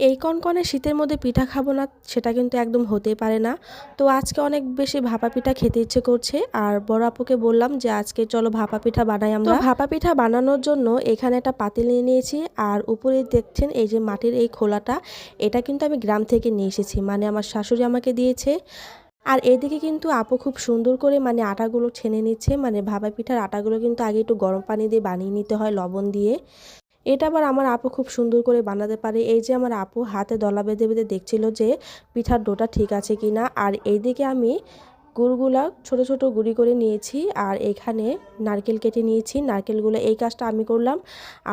এই কনকনে শীতের মধ্যে পিঠা খাব না সেটা কিন্তু একদম হতে পারে না। তো আজকে অনেক বেশি ভাপা পিঠা খেতে ইচ্ছে করছে আর বড় আপুকে বললাম যে আজকে চলো ভাপা পিঠা বানাই আমরা। ভাপা পিঠা বানানোর জন্য এখানে একটা পাতিল নিয়ে নিয়েছি আর উপরে দেখছেন এই যে মাটির এই খোলাটা এটা কিন্তু আমি গ্রাম থেকে নিয়ে এসেছি মানে আমার শাশুড়ি আমাকে দিয়েছে। আর এদিকে কিন্তু আপু খুব সুন্দর করে মানে আটাগুলো ছেনে নিচ্ছে মানে ভাপা পিঠার আটাগুলো কিন্তু আগে একটু গরম পানি দিয়ে বানিয়ে নিতে হয় লবণ দিয়ে। এটা আবার আমার আপু খুব সুন্দর করে বানাতে পারে। এই যে আমার আপু হাতে দলা বেঁধে বেঁধে দেখছিল যে পিঠার ডোটা ঠিক আছে কি না আর এইদিকে আমি গুড়গুলা ছোট ছোট গুঁড়ি করে নিয়েছি আর এখানে নারকেল কেটে নিয়েছি। নারকেলগুলো এই কাজটা আমি করলাম।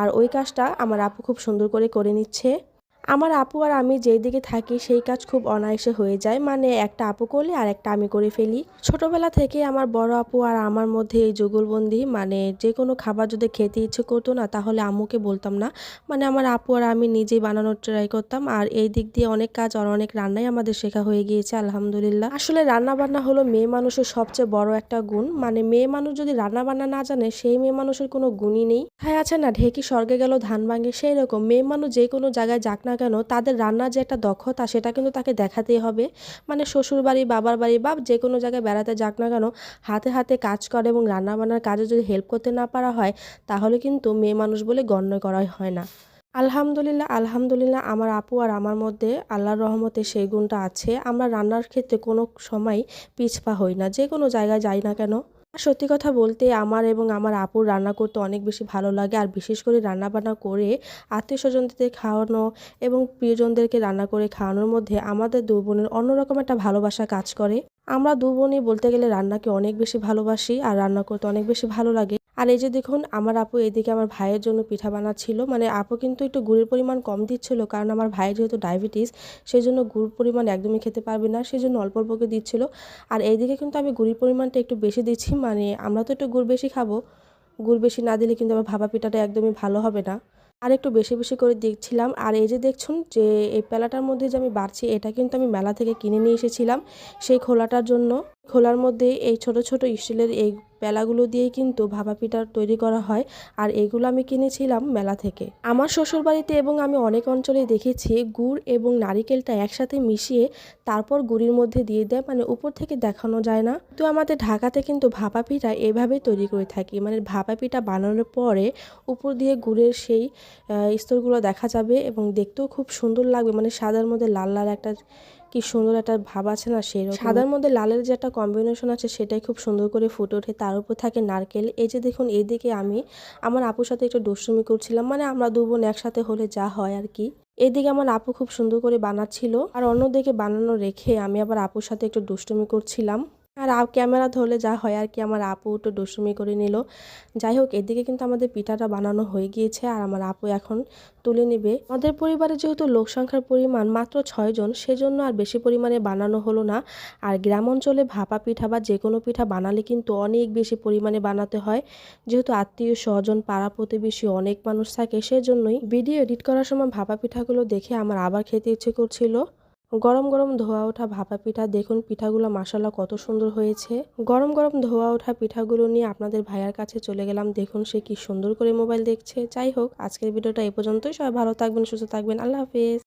আর ওই কাজটা আমার আপু খুব সুন্দর করে করে নিচ্ছে। আমার আপু আর আমি যেই দিকে থাকি, সেই কাজ খুব অনায়াসে হয়ে যায়। মানে একটা আপু করলে আর একটা আমি করে ফেলি। ছোটবেলা থেকে আমার বড় আপু আর আমার মধ্যে এই যুগলবন্দি মানে যে কোনো খাবার যদি খেতে ইচ্ছে করতো না, তাহলে আম্মুকে বলতাম না। মানে আমার আপু আর আমি নিজেই বানানোর ট্রাই করতাম। আর এই দিক দিয়ে অনেক কাজ আর অনেক রান্নাই আমাদের শেখা হয়ে গিয়েছে, আলহামদুলিল্লাহ। আসলে রান্না বান্না হলো মেয়ে মানুষের সবচেয়ে বড় একটা গুণ। মানে মেয়ে মানুষ যদি রান্না বান্না না জানে, সেই মেয়ে মানুষের কোনো গুণই নেই। হ্যাঁ আছে না, ঢেকি স্বর্গে গেল, ধান ভাঙে সেই রকম মেয়ে মানুষ যে কোনো জায়গায় যাক না কেন, তাদের রান্নার যে একটা দক্ষতা সেটা কিন্তু তাকে দেখাতেই হবে। মানে শ্বশুরবাড়ি বাবার বাড়ি বা যে কোনো জায়গায় বেড়াতে যাক না কেন, হাতে হাতে কাজ করে এবং রান্না বান্নার কাজে যদি হেল্প করতে না পারা হয়, তাহলে কিন্তু মেয়ে মানুষ বলে গণ্য করা হয় না। আলহামদুলিল্লাহ আলহামদুলিল্লাহ আমার আপু আর আমার মধ্যে আল্লাহর রহমতে সেই গুণটা আছে। আমরা রান্নার ক্ষেত্রে কোনো সময় পিছপা হই না যে কোনো জায়গায় যাই না কেন। সত্যি কথা বলতে আমার এবং আমার আপুর রান্না করতে অনেক বেশি ভালো লাগে। আর বিশেষ করে রান্নাবান্না করে আত্মীয় স্বজনদের খাওয়ানো এবং প্রিয়জনদেরকে রান্না করে খাওয়ানোর মধ্যে আমাদের দু বোনের অন্যরকম একটা ভালোবাসা কাজ করে। আমরা দু বোনই বলতে গেলে রান্নাকে অনেক বেশি ভালোবাসি আর রান্না করতে অনেক বেশি ভালো লাগে। আর এই যে দেখুন, আমার আপু এদিকে আমার ভাইয়ের জন্য পিঠা বানাচ্ছিল। মানে আপু কিন্তু একটু গুড়ের পরিমাণ কম দিচ্ছিল কারণ আমার ভাইয়ের যেহেতু ডায়াবেটিস সেই জন্য গুড় পরিমাণ একদমই খেতে পারবে না সেই জন্য অল্প অল্পকে দিচ্ছিল। আর এইদিকে কিন্তু আমি গুড়ির পরিমাণটা একটু বেশি দিচ্ছি মানে আমরা তো একটু গুড় বেশি খাব। গুড় বেশি না দিলে কিন্তু আবার ভাপা পিঠাটা একদমই ভালো হবে না। আর একটু বেশি বেশি করে দেখছিলাম আর এই যে দেখছুন যে এই পেলাটার মধ্যে যে আমি বাড়ছি, এটা কিন্তু আমি মেলা থেকে কিনে নিয়ে এসেছিলাম সেই খোলাটার জন্য। খোলার মধ্যে এই ছোট ছোট স্টিলের এই পেলাগুলো দিয়েই কিন্তু ভাপা পিঠা তৈরি করা হয়, আর এগুলো আমি কিনেছিলাম মেলা থেকে। আমার শ্বশুরবাড়িতে এবং আমি অনেক অঞ্চলে দেখেছি গুড় এবং নারিকেলটা একসাথে মিশিয়ে তারপর গুড়ির মধ্যে দিয়ে দেয় মানে উপর থেকে দেখানো যায় না। তো আমাদের ঢাকাতে কিন্তু ভাপা পিঠা এভাবেই তৈরি করে থাকি মানে ভাপা পিঠা বানানোর পরে উপর দিয়ে গুড়ের সেই স্তরগুলো দেখা যাবে এবং দেখতেও খুব সুন্দর লাগবে মানে সাদার মধ্যে লাল লাল একটা কি সুন্দর একটা ভাব আছে না সেই সাদার মধ্যে লালের যে একটা কম্বিনেশন আছে, সেটাই খুব সুন্দর করে ফুটে ওঠে। তার উপর থাকে নারকেল। এই যে দেখুন এইদিকে আমি আমার আপুর সাথে একটু দুষ্টুমি করছিলাম। মানে আমরা দু বোন একসাথে হলে যা হয় আর কি। এদিকে আমার আপু খুব সুন্দর করে বানাচ্ছিল। আর অন্যদিকে বানানো রেখে আমি আবার আপুর সাথে একটু দুষ্টুমি করছিলাম। আর ক্যামেরা ধরলে যা হয় আর কি আমার আপু একটু দুষ্টুমি করে নিল। যাই হোক, এদিকে কিন্তু আমাদের পিঠাটা বানানো হয়ে গিয়েছে আর আমার আপু এখন তুলে নেবে। আমাদের পরিবারে যেহেতু লোক সংখ্যার পরিমাণ মাত্র ছয়জন সেজন্য আর বেশি পরিমাণে বানানো হলো না। আর গ্রাম অঞ্চলে ভাপা পিঠা বা যে কোনো পিঠা বানালে কিন্তু অনেক বেশি পরিমাণে বানাতে হয়। যেহেতু আত্মীয় স্বজন, পাড়া প্রতিবেশী অনেক মানুষ থাকে, সেজন্যই ভিডিও এডিট করার সময় ভাপা পিঠাগুলো দেখে আমার আবার খেতে ইচ্ছে করছিল। গরম গরম ধোয়া ওঠা ভাপা পিঠা, দেখুন পিঠাগুলো মাসাল্লাহ কত সুন্দর হয়েছে। গরম গরম ধোয়া ওঠা পিঠাগুলো নিয়ে আপনাদের ভাইয়ার কাছে চলে গেলাম, দেখুন সে কি সুন্দর করে মোবাইল দেখছে। যাই হোক, আজকের ভিডিওটা এ পর্যন্তই। সবাই ভালো থাকবেন, সুস্থ থাকবেন। আল্লাহ হাফেজ।